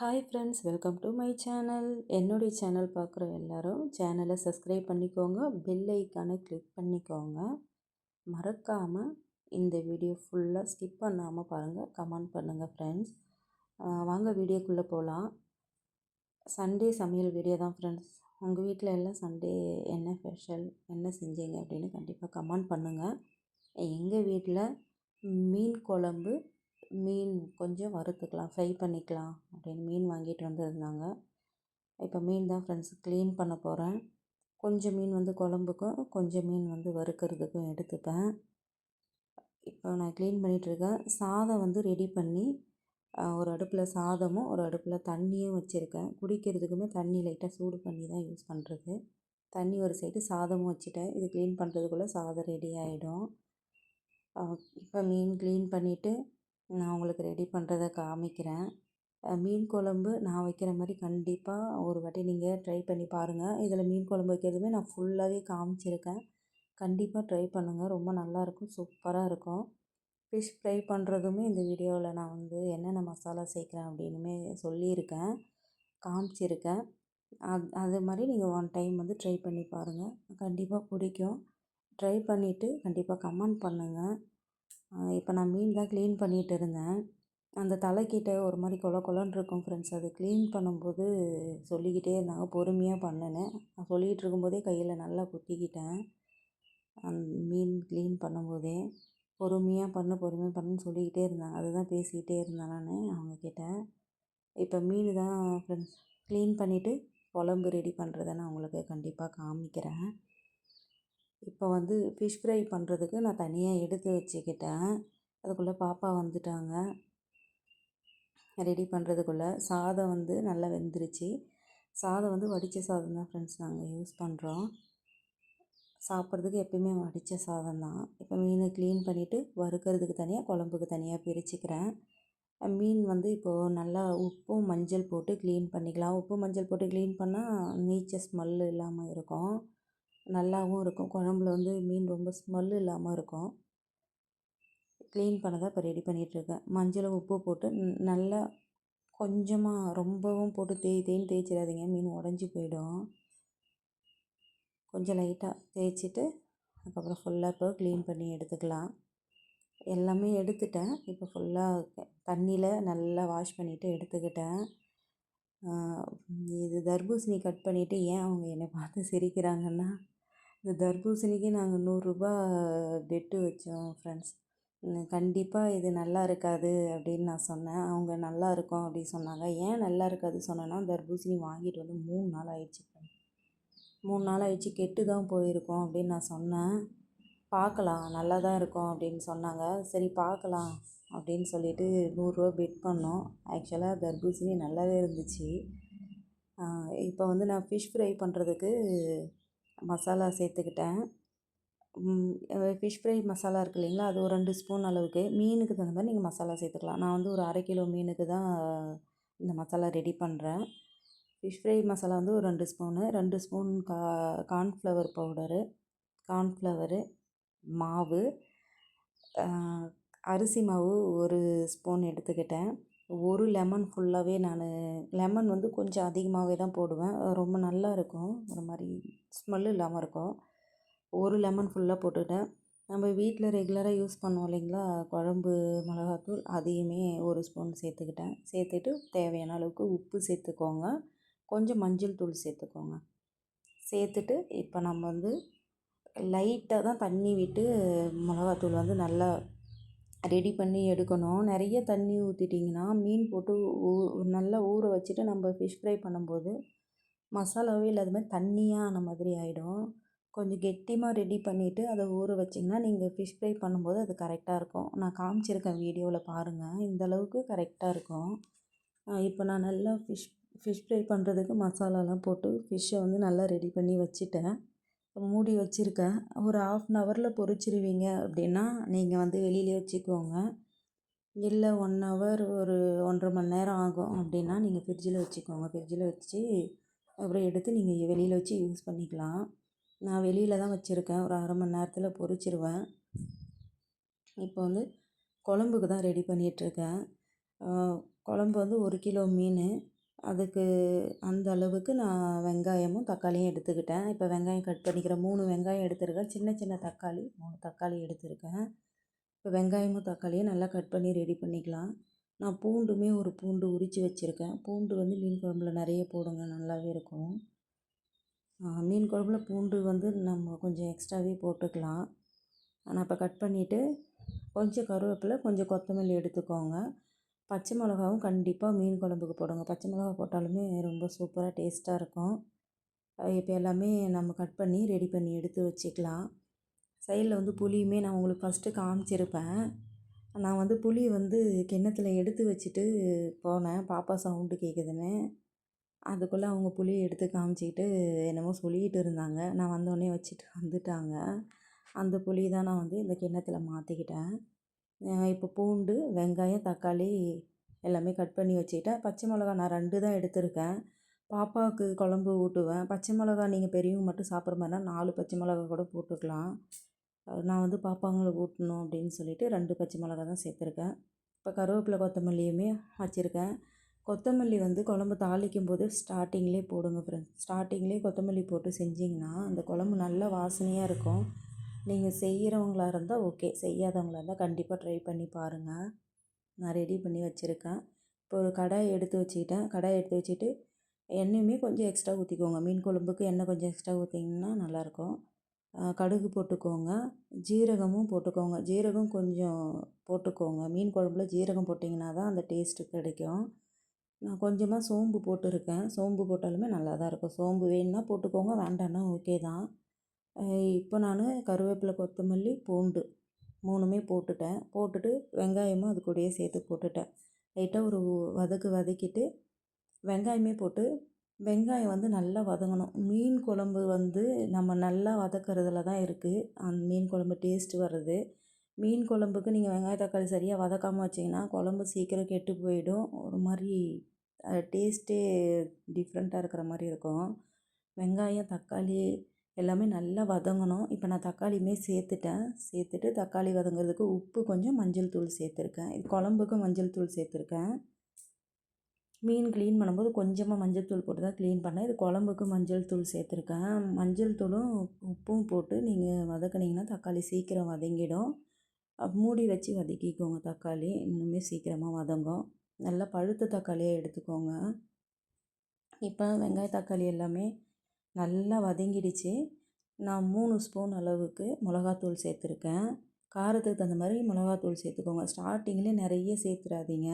Hi friends welcome to my channel என்னுடைய channel பார்க்குற எல்லாரும் சேனலை சப்ஸ்கிரைப் பண்ணிக்கோங்க பெல் ஐக்கானை கிளிக் பண்ணிக்கோங்க. மறக்காமல் இந்த வீடியோ ஃபுல்லாக ஸ்கிப் பண்ணாமல் பாருங்கள் கமெண்ட் பண்ணுங்கள் ஃப்ரெண்ட்ஸ் வாங்க வீடியோக்குள்ளே போகலாம் சண்டே சமையல் வீடியோ தான் ஃப்ரெண்ட்ஸ் உங்கள் வீட்டில் எல்லாம் சண்டே என்ன ஸ்பெஷல் என்ன செஞ்சீங்க அப்படின்னு கண்டிப்பாக கமெண்ட் பண்ணுங்கள் எங்கள் வீட்டில் மீன் குழம்பு மீன் கொஞ்சம் வறுத்துக்கலாம் ஃப்ரை பண்ணிக்கலாம் அப்படின்னு மீன் வாங்கிட்டு வந்திருந்தாங்க இப்போ மீன் தான் ஃப்ரெண்ட்ஸ் க்ளீன் பண்ண போகிறேன் கொஞ்சம் மீன் வந்து குழம்புக்கும் கொஞ்சம் மீன் வந்து வறுக்கிறதுக்கும் எடுத்துப்பேன். இப்போ நான் க்ளீன் பண்ணிகிட்ருக்கேன் சாதம் வந்து ரெடி பண்ணி ஒரு அடுப்பில் சாதமும் ஒரு அடுப்பில் தண்ணியும் வச்சுருக்கேன். குடிக்கிறதுக்குமே தண்ணி லைட்டாக சூடு பண்ணி தான் யூஸ் பண்ணுறது தண்ணி ஒரு சைடு சாதமும் வச்சுட்டேன். இது க்ளீன் பண்ணுறதுக்குள்ளே சாதம் ரெடி ஆகிடும் இப்போ மீன் க்ளீன் பண்ணிவிட்டு நான் உங்களுக்கு ரெடி பண்ணுறத காமிக்கிறேன். மீன் குழம்பு நான் வைக்கிற மாதிரி கண்டிப்பாக ஒரு வாட்டி நீங்கள் ட்ரை பண்ணி பாருங்கள் இதில் மீன் குழம்பு வைக்கிறதுமே நான் ஃபுல்லாகவே காமிச்சிருக்கேன். கண்டிப்பாக ட்ரை பண்ணுங்கள் ரொம்ப நல்லாயிருக்கும் சூப்பராக இருக்கும். ஃபிஷ் ஃப்ரை பண்ணுறதுமே இந்த வீடியோவில் நான் வந்து என்னென்ன மசாலா சேர்க்குறேன் அப்படின்னுமே சொல்லியிருக்கேன். காமிச்சிருக்கேன். அது அது மாதிரி நீங்கள் ஒன் டைம் வந்து ட்ரை பண்ணி பாருங்கள் கண்டிப்பாக பிடிக்கும். ட்ரை பண்ணிவிட்டு கண்டிப்பாக கமெண்ட் பண்ணுங்கள் இப்போ நான் மீன் தான் க்ளீன் பண்ணிகிட்டு இருந்தேன். அந்த தலைக்கிட்ட ஒரு மாதிரி கொல கொலன்னு இருக்கும் ஃப்ரெண்ட்ஸ் அது க்ளீன் பண்ணும்போது சொல்லிக்கிட்டே இருந்தாங்க. பொறுமையாக பண்ணுன்னு. நான் சொல்லிக்கிட்டு இருக்கும்போதே கையில் நல்லா குத்திக்கிட்டேன். அந் மீன் க்ளீன் பண்ணும்போதே பொறுமையாக பண்ணு பொறுமையாக பண்ணுன்னு சொல்லிக்கிட்டே இருந்தாங்க. அதுதான் பேசிக்கிட்டே இருந்தேன் நான் அவங்கக்கிட்ட இப்போ மீன் தான் ஃப்ரெண்ட்ஸ் க்ளீன் பண்ணிவிட்டு குழம்பு ரெடி பண்ணுறத நான் உங்களுக்கு கண்டிப்பாக காமிக்கிறேன். இப்போ வந்து ஃபிஷ் ஃப்ரை பண்ணுறதுக்கு நான் தனியாக எடுத்து வச்சுக்கிட்டேன். அதுக்குள்ளே பாப்பா வந்துட்டாங்க. ரெடி பண்ணுறதுக்குள்ளே சாதம் வந்து நல்லா வெந்துருச்சு. சாதம் வந்து வடித்த சாதம் தான் ஃப்ரெண்ட்ஸ் நாங்கள் யூஸ் பண்ணுறோம் சாப்பிட்றதுக்கு எப்பயுமே வடித்த சாதம் தான். இப்போ மீனை க்ளீன் பண்ணிவிட்டு வறுக்கிறதுக்கு தனியாக குழம்புக்கு தனியாக பிரிச்சுக்கிறேன். மீன் வந்து இப்போது நல்லா உப்பும் மஞ்சள் போட்டு க்ளீன் பண்ணிக்கலாம். உப்பு மஞ்சள் போட்டு க்ளீன் பண்ணால் நீச்ச ஸ்மெல்லு இல்லாமல் இருக்கும். நல்லாவும் இருக்கும். குழம்புல வந்து மீன் ரொம்ப ஸ்மெல் இல்லாமல் இருக்கும். க்ளீன் பண்ண தான் இப்போ ரெடி பண்ணிகிட்ருக்கேன் மஞ்சளும் உப்பு போட்டு நல்லா கொஞ்சமாக ரொம்பவும் போட்டு தேய் தேய்ன்னு தேய்ச்சிடாதீங்க. மீன் உடஞ்சி போயிடும். கொஞ்சம் லைட்டாக தேய்ச்சிட்டு அதுக்கப்புறம் ஃபுல்லாக இப்போ க்ளீன் பண்ணி எடுத்துக்கலாம். எல்லாமே எடுத்துட்டேன். இப்போ ஃபுல்லாக தண்ணியில் நல்லா வாஷ் பண்ணிவிட்டு எடுத்துக்கிட்டேன். இது தர்பூசணி கட் பண்ணிவிட்டு ஏன் அவங்க என்னை பார்த்து சிரிக்கிறாங்கன்னா இந்த தர்பூசணிக்கு நாங்கள் நூறுரூபா பெட்டு வச்சோம் ஃப்ரெண்ட்ஸ் கண்டிப்பாக இது நல்லா இருக்காது அப்படின்னு நான் சொன்னேன். அவங்க நல்லா இருக்கும் அப்படின்னு சொன்னாங்க. ஏன் நல்லா இருக்காது சொன்னேன்னா தர்பூசணி வாங்கிட்டு வந்து மூணு நாள் ஆயிடுச்சு மூணு நாள் ஆயிடுச்சு கெட்டு தான் போயிருக்கோம் அப்படின்னு நான் சொன்னேன். பார்க்கலாம் நல்லா தான் இருக்கும் அப்படின்னு சொன்னாங்க. சரி பார்க்கலாம் அப்படின்னு சொல்லிட்டு நூறுரூவா பெட் பண்ணோம். ஆக்சுவலாக தர்பூசணி நல்லாவே இருந்துச்சு. இப்போ வந்து நான் ஃபிஷ் ஃப்ரை பண்ணுறதுக்கு மசாலா சேர்த்துக்கிட்டேன். ஃபிஷ் ஃப்ரை மசாலா இருக்குது இல்லைங்களா? அது ஒரு ரெண்டு ஸ்பூன் அளவுக்கு. மீனுக்கு தகுந்த மாதிரி நீங்கள் மசாலா சேர்த்துக்கலாம். நான் வந்து ஒரு அரை கிலோ மீனுக்கு தான் இந்த மசாலா ரெடி பண்ணுறேன் ஃபிஷ் ஃப்ரை மசாலா வந்து ஒரு ரெண்டு ஸ்பூனு ரெண்டு ஸ்பூன் கா கார்ன்ஃப்ளவர் பவுடரு கார்ன்ஃப்ளவரு மாவு அரிசி மாவு ஒரு ஸ்பூன் எடுத்துக்கிட்டேன். ஒரு லெமன் ஃபுல்லாகவே நான் லெமன் வந்து கொஞ்சம் அதிகமாகவே தான் போடுவேன். ரொம்ப நல்லா இருக்கும். ஒரு மாதிரி ஸ்மெல் இல்லாமல் இருக்கும். ஒரு லெமன் ஃபுல்லாக போட்டுக்கிட்டேன் நம்ம வீட்டில் ரெகுலராக யூஸ் பண்ணுவோம் இல்லைங்களா? குழம்பு மிளகாத்தூள் அதையுமே ஒரு ஸ்பூன் சேர்த்துக்கிட்டேன். சேர்த்துட்டு தேவையான அளவுக்கு உப்பு சேர்த்துக்கோங்க. கொஞ்சம் மஞ்சள் தூள் சேர்த்துக்கோங்க. சேர்த்துட்டு இப்போ நம்ம வந்து லைட்டாக தான் தண்ணி விட்டு மிளகாத்தூள் வந்து நல்லா ரெடி பண்ணி எடுக்கணும். நிறைய தண்ணி ஊற்றிட்டிங்கன்னா மீன் போட்டு ஊ நல்லா ஊற வச்சுட்டு நம்ம ஃபிஷ் ஃப்ரை பண்ணும்போது மசாலாவே இல்லாத மாதிரி தண்ணியாக மாதிரி ஆகிடும் கொஞ்சம் கெட்டியமாக ரெடி பண்ணிவிட்டு அதை ஊற வச்சிங்கன்னா நீங்கள் ஃபிஷ் ஃப்ரை பண்ணும்போது அது கரெக்டாக இருக்கும். நான் காமிச்சிருக்கேன் வீடியோவில் பாருங்கள் இந்த அளவுக்கு கரெக்டாக இருக்கும். இப்போ நான் நல்லா ஃபிஷ் ஃபிஷ் ஃப்ரை பண்ணுறதுக்கு மசாலாலாம் போட்டு ஃபிஷ்ஷை வந்து நல்லா ரெடி பண்ணி வச்சுட்டேன். மூடி வச்சுருக்கேன். ஒரு ஆஃப் அன் ஹவரில் பொரிச்சிருவீங்க அப்படின்னா நீங்கள் வந்து வெளியிலே வச்சுக்கோங்க. இல்லை ஒன் ஹவர் ஒரு ஒன்றரை மணி நேரம் ஆகும் அப்படின்னா நீங்கள் ஃப்ரிட்ஜில் வச்சுக்கோங்க. ஃப்ரிட்ஜில் வச்சு அப்புறம் எடுத்து நீங்கள் வெளியில் வச்சு யூஸ் பண்ணிக்கலாம். நான் வெளியில் தான் வச்சுருக்கேன். ஒரு அரை மணி நேரத்தில் பொரிச்சிருவேன். இப்போ வந்து குழம்புக்கு தான் ரெடி பண்ணிகிட்ருக்கேன் குழம்பு வந்து ஒரு கிலோ மீன். அதுக்கு அந்த அளவுக்கு நான் வெங்காயமும் தக்காளியும் எடுத்துக்கிட்டேன். இப்போ வெங்காயம் கட் பண்ணிக்கிறேன் மூணு வெங்காயம் எடுத்துருக்கேன். சின்ன சின்ன தக்காளி மூணு தக்காளி எடுத்திருக்கேன். இப்போ வெங்காயமும் தக்காளியும் நல்லா கட் பண்ணி ரெடி பண்ணிக்கலாம். நான் பூண்டுமே ஒரு பூண்டு உரித்து வச்சுருக்கேன். பூண்டு வந்து மீன் குழம்புல நிறைய போடுங்க நல்லாவே இருக்கும். மீன் குழம்புல பூண்டு வந்து நம்ம கொஞ்சம் எக்ஸ்ட்ராவே போட்டுக்கலாம். நான் இப்போ கட் பண்ணிவிட்டு கொஞ்சம் கருவேப்பிலை கொஞ்சம் கொத்தமல்லி எடுத்துக்கோங்க. பச்சை மிளகாவும் கண்டிப்பாக மீன் குழம்புக்கு போடுங்க. பச்சை மிளகா போட்டாலுமே ரொம்ப சூப்பராக டேஸ்ட்டாக இருக்கும். இப்போ எல்லாமே நம்ம கட் பண்ணி ரெடி பண்ணி எடுத்து வச்சுக்கலாம். சைடில் வந்து புளியுமே நான் உங்களுக்கு ஃபஸ்ட்டு காமிச்சிருப்பேன். நான் வந்து புளி வந்து கிண்ணத்தில் எடுத்து வச்சுட்டு போனேன். பாப்பா சவுண்டு கேட்குதுன்னு அதுக்குள்ளே அவங்க புளியை எடுத்து காமிச்சிக்கிட்டு என்னமோ சொல்லிக்கிட்டு இருந்தாங்க. நான் வந்தோடனே வச்சுட்டு வந்துட்டாங்க. அந்த புளி தான் நான் வந்து இந்த கிண்ணத்தில் மாற்றிக்கிட்டேன் இப்போ பூண்டு வெங்காயம் தக்காளி எல்லாமே கட் பண்ணி வச்சுக்கிட்டேன். பச்சை மிளகா நான் ரெண்டு தான் எடுத்திருக்கேன். பாப்பாவுக்கு குழம்பு ஊட்டுவேன். பச்சை மிளகா நீங்கள் பெரியவங்க மட்டும் சாப்பிட்ற மாதிரினா நாலு பச்சை மிளகா கூட போட்டுக்கலாம். நான் வந்து பாப்பாங்களுக்கு ஊட்டணும் அப்படின்னு சொல்லிட்டு ரெண்டு பச்சை மிளகா தான் சேர்த்துருக்கேன். இப்போ கருவேப்பிலை கொத்தமல்லியுமே வச்சுருக்கேன். கொத்தமல்லி வந்து குழம்பு தாளிக்கும் போது ஸ்டார்டிங்லேயே போடுங்க ஃப்ரெண்ட்ஸ் ஸ்டார்டிங்லேயே கொத்தமல்லி போட்டு செஞ்சிங்கன்னா அந்த குழம்பு நல்ல வாசனையாக இருக்கும். நீங்கள் செய்கிறவங்களா இருந்தால் ஓகே. செய்யாதவங்களா இருந்தால் கண்டிப்பாக ட்ரை பண்ணி பாருங்கள் நான் ரெடி பண்ணி வச்சுருக்கேன். இப்போ ஒரு கடாய் எடுத்து வச்சுக்கிட்டேன். கடாய் எடுத்து வச்சுட்டு எண்ணெயுமே கொஞ்சம் எக்ஸ்ட்ரா ஊற்றிக்கோங்க மீன் குழம்புக்கு எண்ணெய் கொஞ்சம் எக்ஸ்ட்ரா ஊற்றிங்கன்னா நல்லாயிருக்கும். கடுகு போட்டுக்கோங்க. ஜீரகமும் போட்டுக்கோங்க. ஜீரகம் கொஞ்சம் போட்டுக்கோங்க. மீன் குழம்புல ஜீரகம் போட்டிங்கன்னா தான் அந்த டேஸ்ட்டு கிடைக்கும். நான் கொஞ்சமாக சோம்பு போட்டிருக்கேன். சோம்பு போட்டாலுமே நல்லா தான் இருக்கும். சோம்பு வேணுன்னா போட்டுக்கோங்க. வேண்டான்னா ஓகே தான். இப்போ நான் கருவேப்பிலை கொத்தமல்லி பூண்டு மூணுமே போட்டுட்டேன். போட்டுட்டு வெங்காயமும் அது கூடயே சேர்த்து போட்டுட்டேன். லைட்டாக ஒரு வதக்கு வதக்கிட்டு வெங்காயமே போட்டு வெங்காயம் வந்து நல்லா வதங்கணும். மீன் குழம்பு வந்து நம்ம நல்லா வதக்கிறதுல தான் இருக்குது அந்த மீன் குழம்பு டேஸ்ட் வர்றது. மீன் குழம்புக்கு நீங்கள் வெங்காய தக்காளி சரியாக வதக்காமல் வச்சிங்கன்னா குழம்பு சீக்கிரம் கெட்டு போயிடும். ஒரு மாதிரி டேஸ்ட்டே டிஃப்ரெண்ட்டாக இருக்கிற மாதிரி இருக்கும். வெங்காயம் தக்காளி எல்லாமே நல்லா வதங்கணும். இப்போ நான் தக்காளியுமே சேர்த்துட்டேன். சேர்த்துட்டு தக்காளி வதங்கிறதுக்கு உப்பு கொஞ்சம் மஞ்சள் தூள் சேர்த்துருக்கேன். இது குழம்புக்கு மஞ்சள் தூள் சேர்த்துருக்கேன். மீன் க்ளீன் பண்ணும்போது கொஞ்சமாக மஞ்சள் தூள் போட்டு தான் க்ளீன் பண்ணேன். இது குழம்புக்கு மஞ்சள் தூள் சேர்த்துருக்கேன். மஞ்சள் தூளும் உப்பும் போட்டு நீங்கள் வதக்குனிங்கன்னா தக்காளி சீக்கிரம் வதங்கிடும். மூடி வச்சு வதக்கிக்கோங்க தக்காளி. இன்னுமே சீக்கிரமாக வதங்கும். நல்லா பழுத்த தக்காளியாக எடுத்துக்கோங்க. இப்போ வெங்காய தக்காளி எல்லாமே நல்லா வதங்கிடுச்சு. நான் மூணு ஸ்பூன் அளவுக்கு மிளகாத்தூள் சேர்த்துருக்கேன். காரத்துக்கு தகுந்த மாதிரி மிளகாத்தூள் சேர்த்துக்கோங்க. ஸ்டார்டிங்கில் நிறைய சேர்த்துறாதீங்க.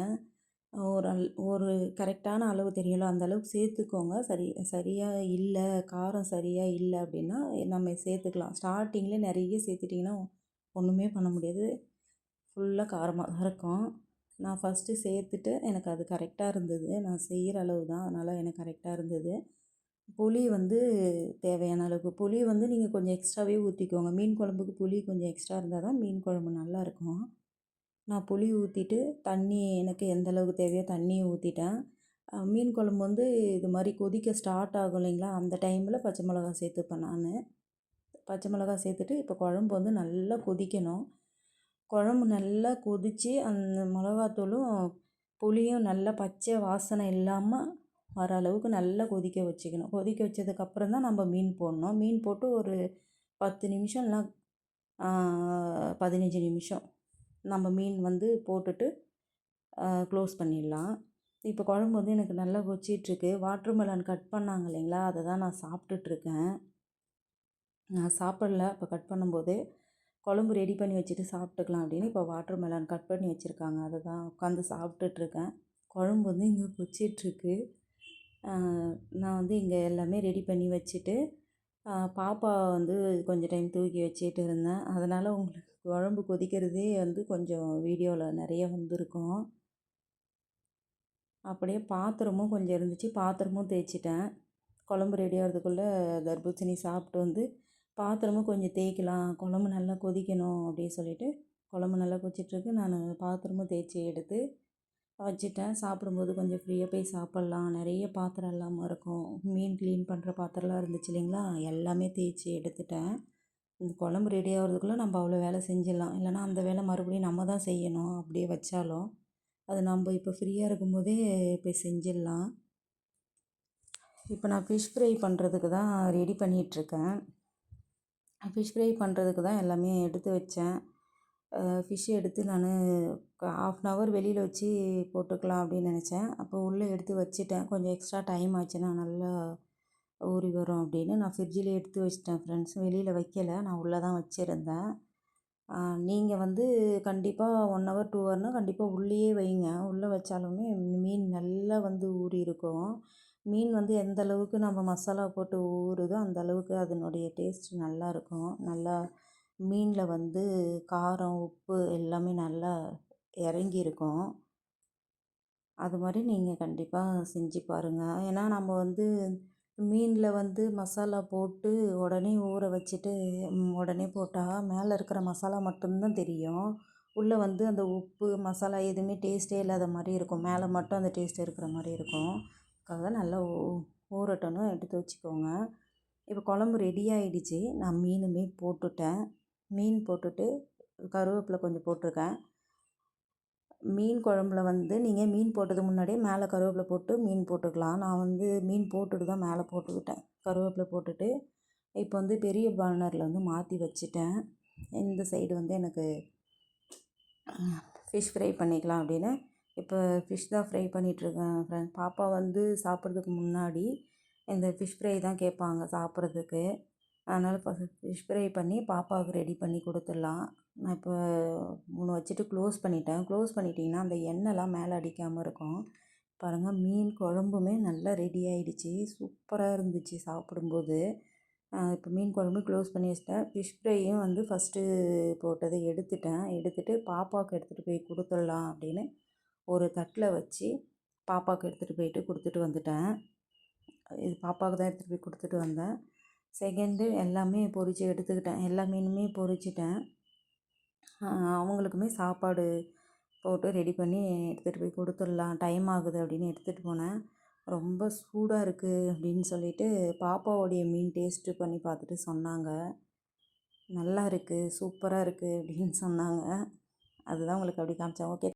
ஒரு அல் ஒரு கரெக்டான அளவு தெரியல அந்த அளவுக்கு சேர்த்துக்கோங்க. சரி சரியாக இல்லை காரம் சரியாக இல்லை அப்படின்னா நம்ம சேர்த்துக்கலாம். ஸ்டார்டிங்கில் நிறைய சேர்த்துட்டிங்கன்னா ஒன்றுமே பண்ண முடியாது. ஃபுல்லாக காரமாக தான் இருக்கும். நான் ஃபஸ்ட்டு சேர்த்துட்டு எனக்கு அது கரெக்டாக இருந்தது. நான் செய்கிற அளவு தான். அதனால் எனக்கு கரெக்டாக இருந்தது. புளி வந்து தேவையான அளவுக்கு. புளி வந்து நீங்கள் கொஞ்சம் எக்ஸ்ட்ராவே ஊற்றிக்கோங்க மீன் குழம்புக்கு புளி கொஞ்சம் எக்ஸ்ட்ரா இருந்தால் தான் மீன் குழம்பு நல்லாயிருக்கும். நான் புளி ஊற்றிட்டு தண்ணி எனக்கு எந்த அளவுக்கு தேவையோ தண்ணியை ஊற்றிட்டேன் மீன் குழம்பு வந்து இது மாதிரி கொதிக்க ஸ்டார்ட் ஆகும் இல்லைங்களா? அந்த டைமில் பச்சை மிளகா சேர்த்துப்பேன் நான். பச்சை மிளகா சேர்த்துட்டு இப்போ குழம்பு வந்து நல்லா கொதிக்கணும். குழம்பு நல்லா கொதித்து அந்த மிளகாத்தூளும் புளியும் நல்லா பச்சை வாசனை இல்லாமல் வர அளவுக்கு நல்லா கொதிக்க வச்சுக்கணும். கொதிக்க வச்சதுக்கப்புறம் தான் நம்ம மீன் போடணும். மீன் போட்டு ஒரு பத்து நிமிஷம் பதினஞ்சு நிமிஷம் நம்ம மீன் வந்து போட்டுட்டு க்ளோஸ் பண்ணிடலாம். இப்போ குழம்பு வந்து எனக்கு நல்லா கொச்சிட்ருக்கு வாட்டர் மெலன் கட் பண்ணாங்க இல்லைங்களா? அதை தான் நான் சாப்பிட்டுட்ருக்கேன். நான் சாப்பிடல. இப்போ கட் பண்ணும்போது குழம்பு ரெடி பண்ணி வச்சுட்டு சாப்பிட்டுக்கலாம் அப்படின்னு இப்போ வாட்டர் மெலன் கட் பண்ணி வச்சுருக்காங்க. அதை தான் உட்காந்து சாப்பிட்டுட்ருக்கேன். குழம்பு வந்து இங்கே கொச்சிட்ருக்கு நான் வந்து இங்கே எல்லாமே ரெடி பண்ணி வச்சுட்டு பாப்பா வந்து கொஞ்சம் டைம் தூக்கி வச்சுட்டு இருந்தேன். அதனால் உங்களுக்கு குழம்பு கொதிக்கிறதே வந்து கொஞ்சம் வீடியோவில் நிறைய வந்திருக்கும். அப்படியே பாத்திரமும் கொஞ்சம் இருந்துச்சு. பாத்திரமும் தேய்ச்சிட்டேன். குழம்பு ரெடி ஆகிறதுக்குள்ளே தர்பூசணி சாப்பிட்டு வந்து பாத்திரமும் கொஞ்சம் தேய்க்கலாம். குழம்பு நல்லா கொதிக்கணும் அப்படின்னு சொல்லிவிட்டு குழம்பு நல்லா கொதிச்சிட்ருக்கு நான் பாத்திரமும் தேய்ச்சி எடுத்து வச்சுட்டேன். சாப்பிடும்போது கொஞ்சம் ஃப்ரீயாக போய் சாப்பிட்லாம். நிறைய பாத்திரம் இல்லாமல் இருக்கும். மீன் க்ளீன் பண்ணுற பாத்திரம்லாம் இருந்துச்சு இல்லைங்களா? எல்லாமே தேய்ச்சி எடுத்துட்டேன். இந்த குழம்பு ரெடி ஆகிறதுக்குள்ளே நம்ம அவ்வளோ வேலை செஞ்சிடலாம். இல்லைனா அந்த வேலை மறுபடியும் நம்ம தான் செய்யணும். அப்படியே வச்சாலும் அது நம்ம இப்போ ஃப்ரீயாக இருக்கும்போதே போய் செஞ்சிடலாம். இப்போ நான் ஃபிஷ் ஃப்ரை பண்ணுறதுக்கு தான் ரெடி பண்ணிகிட்ருக்கேன் ஃபிஷ் ஃப்ரை பண்ணுறதுக்கு தான் எல்லாமே எடுத்து வச்சேன். ஃபிஷ் எடுத்து நான் ஆஃப் அன் ஹவர் வெளியில் வச்சு போட்டுக்கலாம் அப்படின்னு நினச்சேன். அப்போ உள்ளே எடுத்து வச்சுட்டேன். கொஞ்சம் எக்ஸ்ட்ரா டைம் ஆச்சுன்னா நல்லா ஊறி வரும் அப்படின்னு. நான் ஃப்ரிட்ஜில் எடுத்து வச்சிட்டேன் ஃப்ரெண்ட்ஸ் வெளியில் வைக்கல. நான் உள்ளே தான் வச்சுருந்தேன். நீங்கள் வந்து கண்டிப்பாக ஒன் ஹவர் டூ ஹவர்னால் கண்டிப்பாக உள்ளேயே வைங்க. உள்ளே வச்சாலுமே மீன் நல்லா வந்து ஊறி இருக்கும். மீன் வந்து எந்த அளவுக்கு நம்ம மசாலா போட்டு ஊறுதோ அந்த அளவுக்கு அதனுடைய டேஸ்ட் நல்லா இருக்கும். நல்லா மீனில் வந்து காரம் உப்பு எல்லாமே நல்லா இறங்கி இருக்கும் அது மாதிரி நீங்கள் கண்டிப்பாக செஞ்சு பாருங்கள் ஏன்னா நம்ம வந்து மீனில் வந்து மசாலா போட்டு உடனே ஊற வச்சுட்டு உடனே போட்டால் மேலே இருக்கிற மசாலா மட்டும்தான் தெரியும். உள்ளே வந்து அந்த உப்பு மசாலா எதுவுமே டேஸ்ட்டே இல்லாத மாதிரி இருக்கும். மேலே மட்டும் அந்த டேஸ்ட் இருக்கிற மாதிரி இருக்கும். அதுக்காக நல்லா ஊறட்டணும் எடுத்து வச்சுக்கோங்க. இப்போ குழம்பு ரெடி ஆகிடுச்சி நான் மீனுமே போட்டுட்டேன். மீன் போட்டுட்டு கருவேப்பிலை கொஞ்சம் போட்டிருக்கேன். மீன் குழம்புல வந்து நீங்கள் மீன் போட்டதுக்கு முன்னாடியே மேலே கருவேப்பிலை போட்டு மீன் போட்டுக்கலாம். நான் வந்து மீன் போட்டுட்டு தான் மேலே போட்டுக்கிட்டேன். கருவேப்பிலை போட்டுட்டு இப்போ வந்து பெரிய பர்னரில் வந்து மாற்றி வச்சுட்டேன். இந்த சைடு வந்து எனக்கு ஃபிஷ் ஃப்ரை பண்ணிக்கலாம் அப்படின்னு. இப்போ ஃபிஷ் தான் ஃப்ரை பண்ணிகிட்ருக்கேன் ஃப்ரெண்ட் பாப்பா வந்து சாப்பிட்றதுக்கு முன்னாடி இந்த ஃபிஷ் ஃப்ரை தான் கேட்பாங்க சாப்பிட்றதுக்கு. அதனால் இப்போ ஃபிஷ் ஃப்ரை பண்ணி பாப்பாவுக்கு ரெடி பண்ணி கொடுத்துட்லாம். நான் இப்போ மூணு வச்சுட்டு க்ளோஸ் பண்ணிட்டேன். க்ளோஸ் பண்ணிட்டிங்கன்னா அந்த எண்ணெய்லாம் மேலே அடிக்காமல் இருக்கும். பாருங்கள் மீன் குழம்புமே நல்லா ரெடி ஆகிடுச்சி சூப்பராக இருந்துச்சு சாப்பிடும்போது. இப்போ மீன் குழம்பு க்ளோஸ் பண்ணி வச்சிட்டேன். ஃபிஷ் ஃப்ரையும் வந்து ஃபஸ்ட்டு போட்டதை எடுத்துட்டேன். எடுத்துகிட்டு பாப்பாவுக்கு எடுத்துகிட்டு போய் கொடுத்துட்லாம் அப்படின்னு ஒரு தட்டில் வச்சு பாப்பாவுக்கு எடுத்துகிட்டு போயிட்டு கொடுத்துட்டு வந்துட்டேன். இது பாப்பாவுக்கு தான் எடுத்துகிட்டு போய் கொடுத்துட்டு வந்தேன். செகண்டு எல்லாமே பொரித்து எடுத்துக்கிட்டேன். எல்லா மீனுமே பொரிச்சிட்டேன். அவங்களுக்குமே சாப்பாடு போட்டு ரெடி பண்ணி எடுத்துகிட்டு போய் கொடுத்துடலாம். டைம் ஆகுது அப்படின்னு எடுத்துகிட்டு போனேன். ரொம்ப சூடாக இருக்குது அப்படின்னு சொல்லிட்டு பாப்பாவோடைய மீன் டேஸ்ட்டு பண்ணி பார்த்துட்டு சொன்னாங்க. நல்லா இருக்குது சூப்பராக இருக்குது அப்படின்னு சொன்னாங்க. அதுதான் உங்களுக்கு அப்படி காமிச்சேன். ஓகே.